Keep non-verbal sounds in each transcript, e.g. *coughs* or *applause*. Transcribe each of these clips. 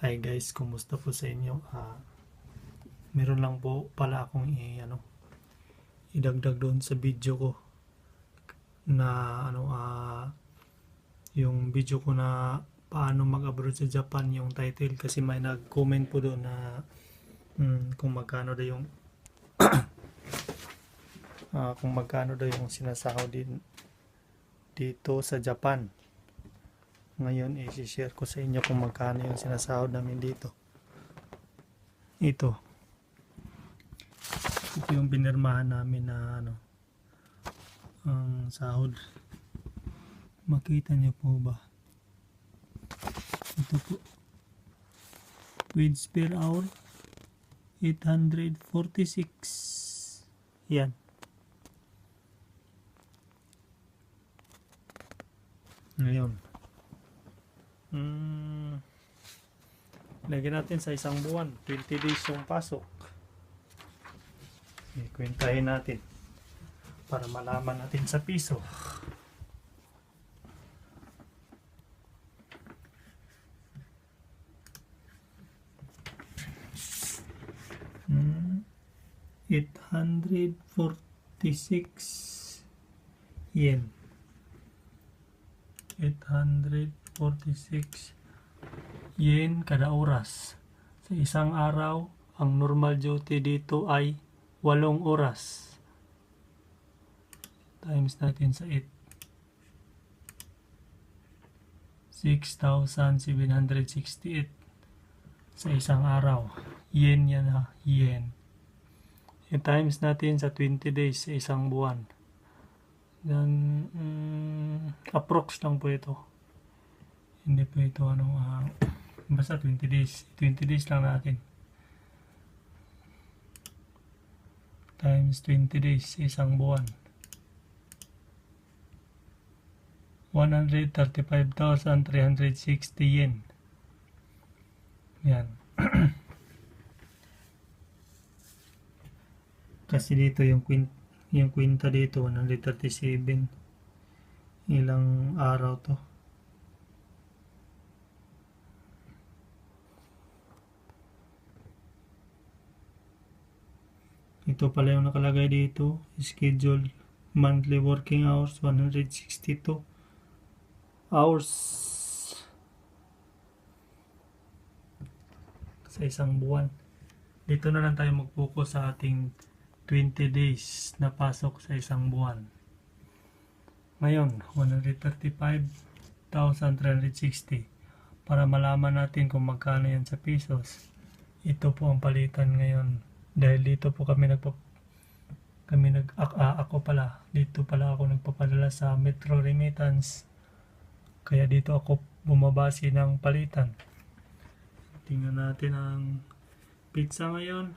Hi guys, kumusta po sa inyo? Ah, meron lang po pala akong i ano idagdag doon sa video ko na ano ah yung video ko na paano mag-abroad sa Japan yung title kasi may nag-comment po doon na mm, kung magkano daw yung *coughs* ah, kung magkano daw yung sinasahod din dito sa Japan. Ngayon, i-share ko sa inyo kung magkano yung sinasahod namin dito. Ito. Ito yung binirmahan namin na ano, ang sahod. Makita niyo po ba? Ito po. Wage per hour, 846. Yan. Ngayon. Hmm. Lagyan natin sa isang buwan. 20 days yung pasok. Ikwentahin natin. Para malaman natin sa piso. Hmm. 846 yen. 846 yen kada oras. Sa isang araw, ang normal duty dito ay 8 oras. Times natin sa 8. 6,768 sa isang araw. Yen yan ha, yen. I-times natin sa 20 days sa isang buwan. Then, mm, approx lang po ito. Hindi po ito ano, ah, basta 20 days. 20 days lang natin. Times 20 days sa isang buwan. 135,360 yen. Yan. *clears throat* Kasi dito yung quint yung kwinta dito 137 ilang araw to ito pala yung nakalagay dito schedule monthly working hours 162 hours sa isang buwan dito na lang tayo mag-focus sa ating 20 days na pasok sa isang buwan. Ngayon, 135,360 para malaman natin kung magkano yan sa pesos. Ito po ang palitan ngayon. Dahil dito po kami nagpa kami nag ak- ah, ako pala dito pala ako nagpapadala sa Metro Remittance. Kaya dito ako bumabasi ng palitan. Tingnan natin ang pizza ngayon.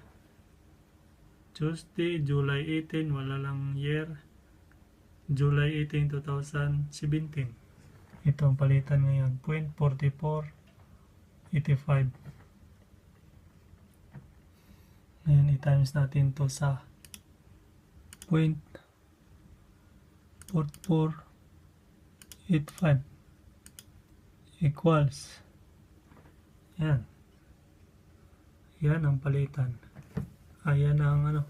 Tuesday, July 18, wala lang year. July 18, 2017. Ito ang palitan ngayon. 0.4485. Ngayon, i-times natin to sa 0.4485 equals yan. Yan ang palitan. Ayan ang ano,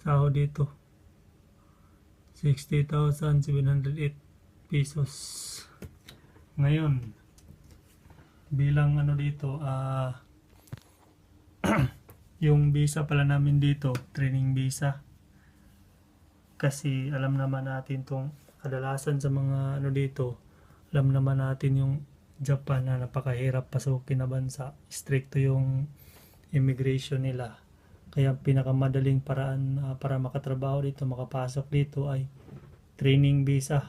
sahod dito. 60,708 pesos. Ngayon, bilang ano dito, ah yung visa pala namin dito, training visa. Kasi alam naman natin tong kadalasan sa mga ano dito, alam naman natin yung Japan na napakahirap pasukin na bansa. Stricto yung immigration nila. Kaya pinakamadaling paraan ah, para makatrabaho dito, makapasok dito ay training visa.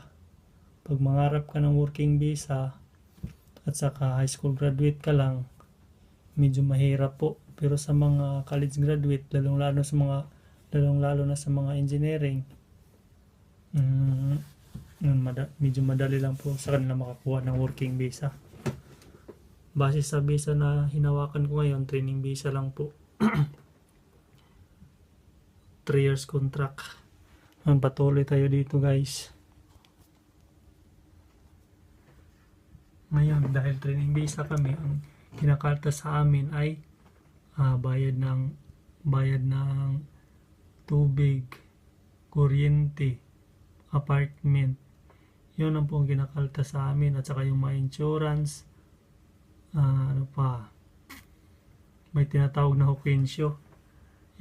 Pag mangarap ka ng working visa at saka high school graduate ka lang, medyo mahirap po. Pero sa mga college graduate, lalong lalo sa mga lalong lalo na sa mga engineering, mm, mada- medyo madali lang po sa kanila makakuha ng working visa. Base sa visa na hinawakan ko ngayon, training visa lang po. *clears throat* 3 years contract. Ang patuloy tayo dito guys. Ngayon, dahil training visa kami, ang kinakalta sa amin ay ah, bayad ng bayad ng tubig, kuryente, apartment. Yun ang pong kinakalta sa amin at saka yung mga insurance, ah, ano pa, may tinatawag na hukensyo.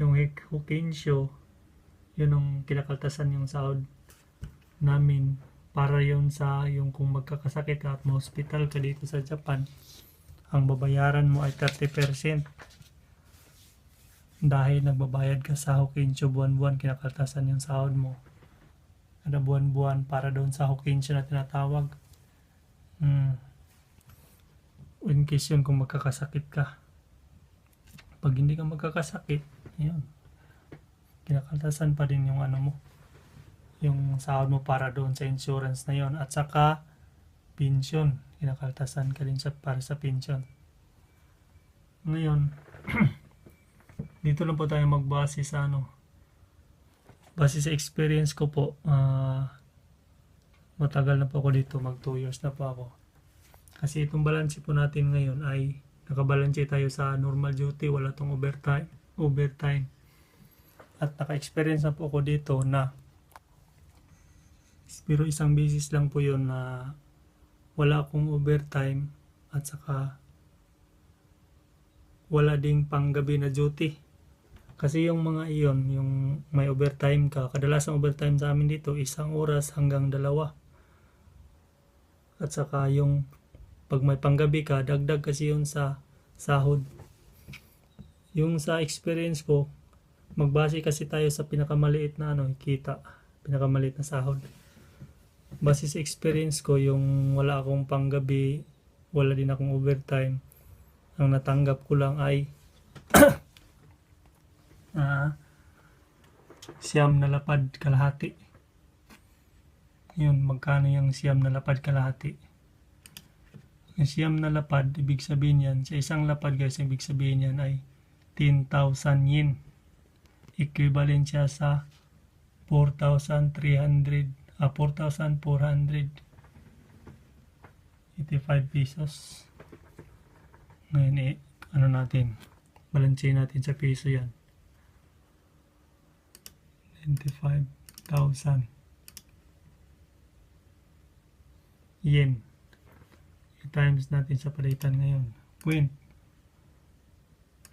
Yung hukensyo, yun ang kinakaltasan yung sahod namin para yun sa yung kung magkakasakit ka at ma-hospital ka dito sa Japan, ang babayaran mo ay 30% dahil nagbabayad ka sa hukensyo buwan-buwan kinakaltasan yung sahod mo. Kada buwan-buwan para doon sa hukensyo na tinatawag. Hmm. in case yun kung magkakasakit ka. Pag hindi ka magkakasakit yun. Kinakaltasan pa din yung ano mo yung sahod mo para doon sa insurance na yon at saka pension. Kinakaltasan ka din sa para sa pension. Ngayon *clears throat* dito lang po tayo magbase sa ano base sa experience ko po ah, matagal na po ako dito mag 2 years na po ako kasi itong balance po natin ngayon ay nakabalanse tayo sa normal duty wala tong overtime overtime at naka-experience na po ako dito na pero isang basis lang po yun na wala akong overtime at saka wala ding panggabi na duty. Kasi yung mga iyon, yung may overtime ka, kadalasan overtime sa amin dito, isang oras hanggang dalawa. At saka yung pag may panggabi ka, dagdag kasi yun sa sahod. Yung sa experience ko, magbase kasi tayo sa pinakamaliit na ano, kita, pinakamaliit na sahod. Base sa experience ko, yung wala akong panggabi, wala din akong overtime, ang natanggap ko lang ay *clears throat* *coughs* ah siyam na lapad kalahati. Yun, magkano yung siyam na lapad kalahati? Yung siyam na lapad, ibig sabihin yan, sa isang lapad guys, ibig sabihin yan ay 10,000 yen. Equivalent siya sa 4,300 ah, 4,485 pesos. Ngayon eh, ano natin, balance natin sa peso yan. 95,000 yen. I-times natin sa palitan ngayon. Point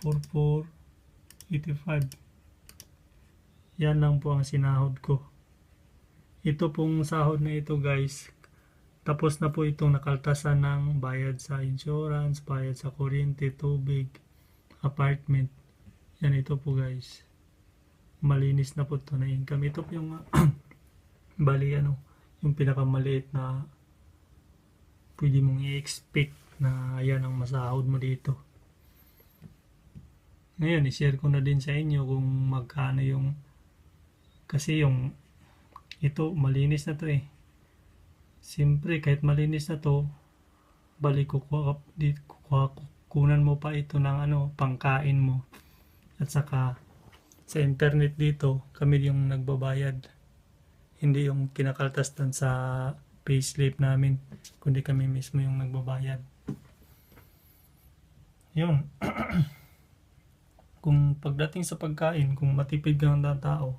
4485 yan lang po ang sinahod ko ito pong sahod na ito guys tapos na po itong nakaltasan ng bayad sa insurance bayad sa kuryente, tubig apartment yan ito po guys malinis na po ito na income ito po yung *clears throat* bali ano yung pinakamaliit na pwede mong i-expect na yan ang masahod mo dito. Ngayon i-share ko na din sa inyo kung magkano yung kasi yung ito malinis na to eh. Siyempre kahit malinis na to balik kukuha, kukuha kukunan mo pa ito ng ano pangkain mo. At saka sa internet dito kami yung nagbabayad. Hindi yung kinakaltas tan sa payslip namin kundi kami mismo yung nagbabayad. Yun. *clears throat* Kung pagdating sa pagkain kung matipid ka ng tao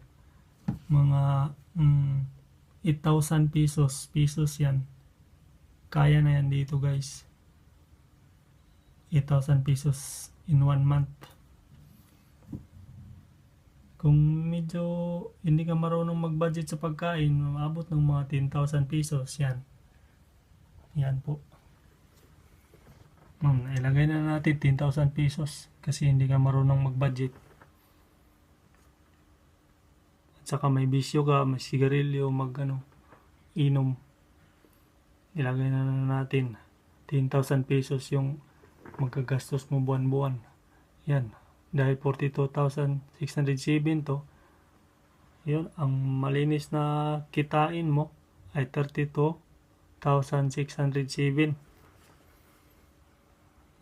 mga mm, 8,000 pesos pesos yan. Kaya na yan dito guys. 8,000 pesos in one month kung medyo hindi ka marunong mag-budget sa pagkain maabot ng mga 10,000 pesos yan yan po hmm, ilagay na natin 10,000 pesos kasi hindi ka marunong mag-budget at saka may bisyo ka, may sigarilyo, mag ano, inom. Ilagay na, na natin 10,000 pesos yung magkagastos mo buwan-buwan. Yan. Dahil 42,607 to, yun, ang malinis na kitain mo ay 32,607.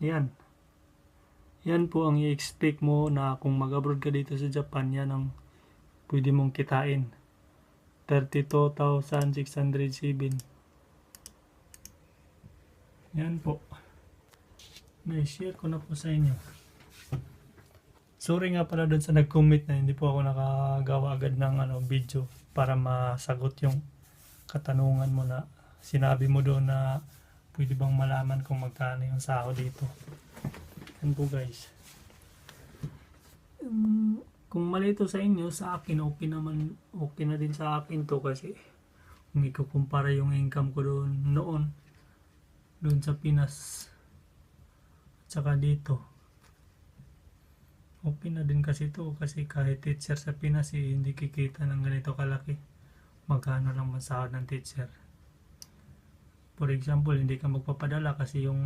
Yan. Yan po ang i-expect mo na kung mag-abroad ka dito sa Japan, yan ang pwede mong kitain 32,607 yan po na-share ko na po sa inyo. Sorry nga pala doon sa nag-comment na hindi po ako nakagawa agad ng ano, video para masagot yung katanungan mo na sinabi mo doon na pwede bang malaman kung magkano yung sahod dito. Yan po guys. Um, kung malito sa inyo, sa akin okay naman, okay na din sa akin to kasi kung ikukumpara yung income ko doon noon doon sa Pinas at saka dito okay na din kasi to kasi kahit teacher sa Pinas eh, hindi kikita ng ganito kalaki. Magkano lang masahod ng teacher? For example hindi ka magpapadala kasi yung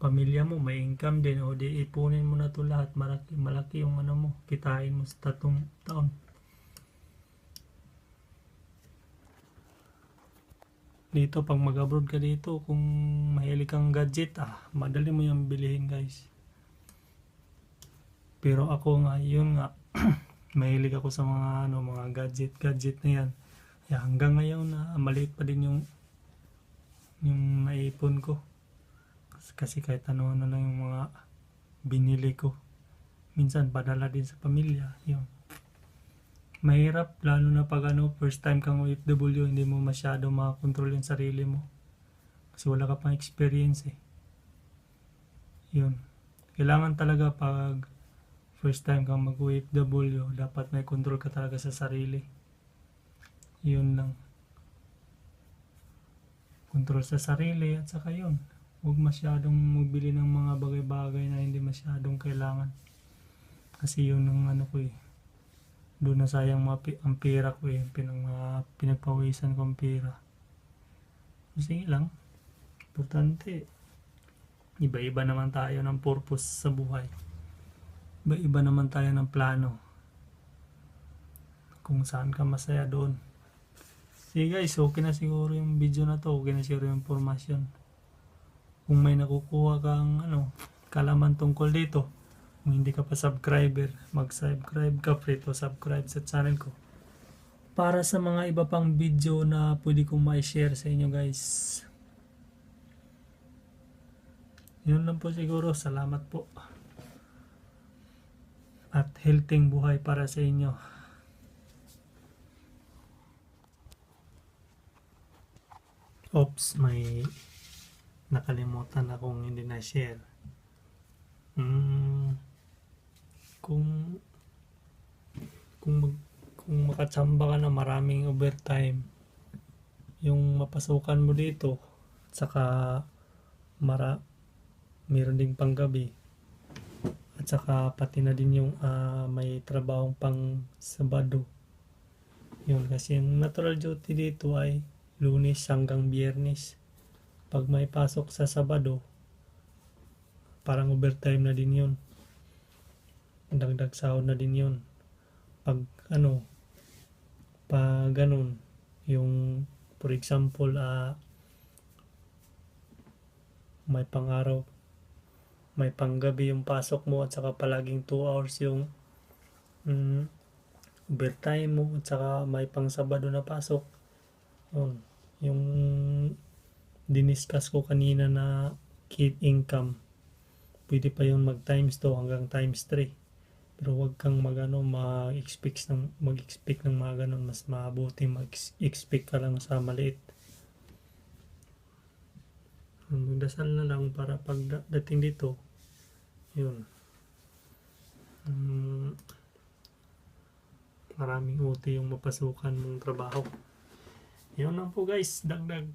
pamilya mo may income din o di ipunin mo na to lahat. Malaki, malaki yung ano mo kitain mo sa tatong taon. Dito pag mag-abroad ka dito kung mahilig kang gadget ah madali mo yung bilihin guys pero ako nga yun nga *clears throat* mahilig ako sa mga ano mga gadget gadget na yan. Kaya hanggang ngayon na maliit pa din yung yung naipon ko. Kasi, kasi kahit ano ano lang yung mga binili ko. Minsan padala din sa pamilya yun. Mahirap lalo na pag ano first time kang OFW hindi mo masyado makakontrol yung sarili mo. Kasi wala ka pang experience eh. Yun. Kailangan talaga pag first time kang mag OFW dapat may control ka talaga sa sarili. Yun lang. Control sa sarili at saka yun huwag masyadong magbili ng mga bagay-bagay na hindi masyadong kailangan. Kasi yun ang ano ko eh doon na sayang mga ang pera ko eh pinang mga pinagpawisan ko ang pera sige lang importante iba-iba naman tayo ng purpose sa buhay iba-iba naman tayo ng plano kung saan ka masaya doon sige guys okay na siguro yung video na to okay na siguro yung information kung may nakukuha kang ano kalaman tungkol dito kung hindi ka pa subscriber, mag-subscribe ka prito subscribe sa channel ko. Para sa mga iba pang video na pwede kong ma-share sa inyo guys. Yun lang po siguro. Salamat po. At healthy buhay para sa inyo. Oops, may nakalimutan akong hindi na-share. Mm, kung kung mag, kung makatsamba ka na maraming overtime yung mapasukan mo dito saka mara meron ding panggabi at saka pati na din yung ah, may trabahong pang sabado. Yun kasi yung natural duty dito ay lunes hanggang biyernes. Pag may pasok sa sabado parang overtime na din yun. Dagdag sahod na din yun. Pag ano pag ganun yung for example ah may pangaraw may panggabi yung pasok mo at saka palaging 2 hours yung mm, overtime mo at saka may pang sabado na pasok. Yun. Yung diniscuss ko kanina na keep income pwede pa yun mag times 2 hanggang times 3 pero wag kang magano mag-expect ng mag-expect ng mga ganun. Mas mabuti mag-expect ka lang sa maliit. Magdasal na lang para pagdating dito yun. Um, maraming uti yung mapasukan mong trabaho. Yun lang po guys. Dagdag